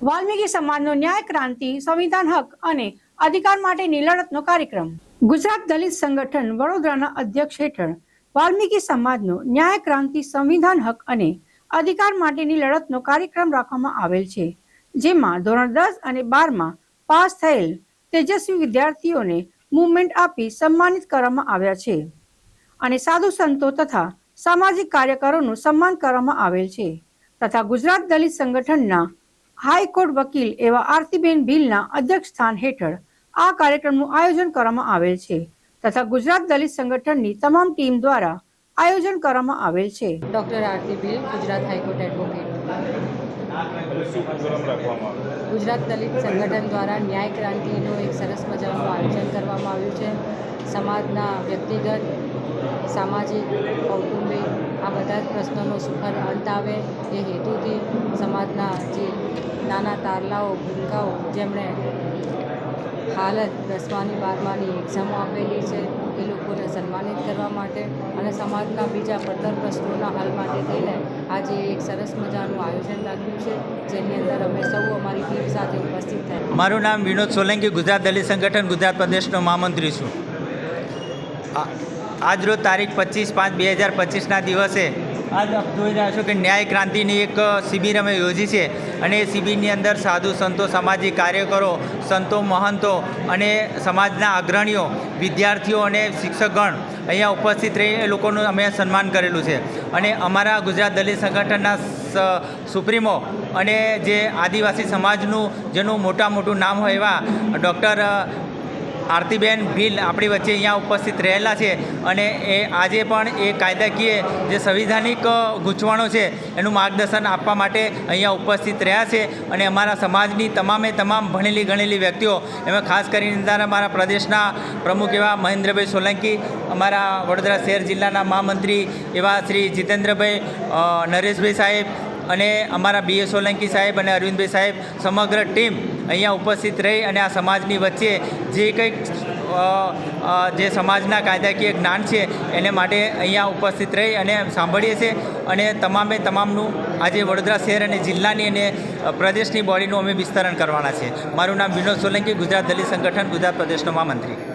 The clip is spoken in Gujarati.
વાલ્મીકી સમાજનો ન્યાય, ક્રાંતિ, સંવિધાન હક અને અધિકાર માટેની લડતનો કાર્યક્રમ. ગુજરાત દલિત સંગઠન વડોદરાના અધ્યક્ષ હેઠળ વાલ્મીકી સમાજનો ન્યાય, ક્રાંતિ, સંવિધાન હક અને અધિકાર માટેની લડતનો કાર્યક્રમ રાખવામાં આવેલ છે, જેમાં ધોરણ દસ અને બારમાં પાસ થયેલ તેજસ્વી વિદ્યાર્થીઓને મુવમેન્ટ આપી સન્માનિત કરવામાં આવ્યા છે અને સાધુ સંતો તથા સામાજિક કાર્યકરોનું સન્માન કરવામાં આવેલ છે તથા ગુજરાત દલિત સંગઠનના હાઈકોર્ટ વકીલ એવા આરતીબેન ભીલના અધ્યક્ષ સ્થાન હેઠળ આ કાર્યક્રમનું આયોજન કરવામાં આવેલ છે તથા ગુજરાત દલિત સંગઠનની તમામ ટીમ દ્વારા આયોજન કરવામાં આવેલ છે. Doctor Aarti Bhil Gujarat high court advocate. Gujarat Dalit Sangathan દ્વારા ન્યાય ક્રાંતિનું એક સરસ મજાનું આયોજન કરવામાં આવ્યું છે. સમાજના વ્યક્તિગત સામાજિક કૌટુંબિક આ બધા જ પ્રશ્નોનો સુખદ અંત આવે એ હેતુથી સમાજના જે નાના તારલાઓ ભૂલકાઓ જેમણે હાલ જ દસમાની બારમાની એક્ઝામો આપેલી છે એ લોકોને સન્માનિત કરવા માટે અને સમાજના બીજા પડતર પ્રશ્નોના હલ માટે થઈને આજે એક સરસ મજાનું આયોજન રાખ્યું છે જેની અંદર અમે સૌ અમારી ટીમ સાથે ઉપસ્થિત થયા. મારું નામ વિનોદ સોલંકી ગુજરાત દલિત સંગઠન ગુજરાત પ્રદેશનો મહામંત્રી છું. આ- આજરોજ તારીખ પચીસ પાંચ બે હજાર પચીસના દિવસે આજ આપ જોઈ રહ્યા છો કે ન્યાય ક્રાંતિની એક શિબિર અમે યોજી છે. અને એ શિબિરની અંદર સાધુ સંતો, સામાજિક કાર્યકરો, સંતો મહંતો અને સમાજના અગ્રણીઓ, વિદ્યાર્થીઓ અને શિક્ષકગણ અહીંયા ઉપસ્થિત રહી એ લોકોનું અમે સન્માન કરેલું છે. અને અમારા ગુજરાત દલિત સંગઠનના સુપ્રીમો અને જે આદિવાસી સમાજનું, જેનું મોટા મોટું નામ હોય એવા ડૉક્ટર આરતીબેન ભીલ આપણી વચ્ચે અહીંયા ઉપસ્થિત રહેલા છે અને એ આજે પણ એ કાયદાકીય જે સંવિધાનિક ગૂંચવાણો છે એનું માર્ગદર્શન આપવા માટે અહીંયા ઉપસ્થિત રહ્યા છે અને અમારા સમાજની તમામે તમામ ભણેલી ગણેલી વ્યક્તિઓ, એમાં ખાસ કરીને અમારા પ્રદેશના પ્રમુખ એવા મહેન્દ્રભાઈ સોલંકી, અમારા વડોદરા શહેર જિલ્લાના મહામંત્રી એવા શ્રી જીતેન્દ્રભાઈ નરેશભાઈ સાહેબ અને અમારા બી એ સોલંકી સાહેબ અને અરવિંદભાઈ સાહેબ, સમગ્ર ટીમ અહીંયા ઉપસ્થિત રહી અને આ સમાજની વચ્ચે જે કંઈક જે સમાજના કાયદાકીય જ્ઞાન છે, એને માટે અહીંયા ઉપસ્થિત રહી અને સાંભળીએ છીએ. અને તમામે તમામનું આજે વડોદરા શહેર અને જિલ્લાની અને પ્રદેશની બોડીનું અમે વિસ્તરણ કરવાના છે મારું નામ વિનોદ સોલંકી, ગુજરાત દલિત સંગઠન, ગુજરાત પ્રદેશનો મહામંત્રી.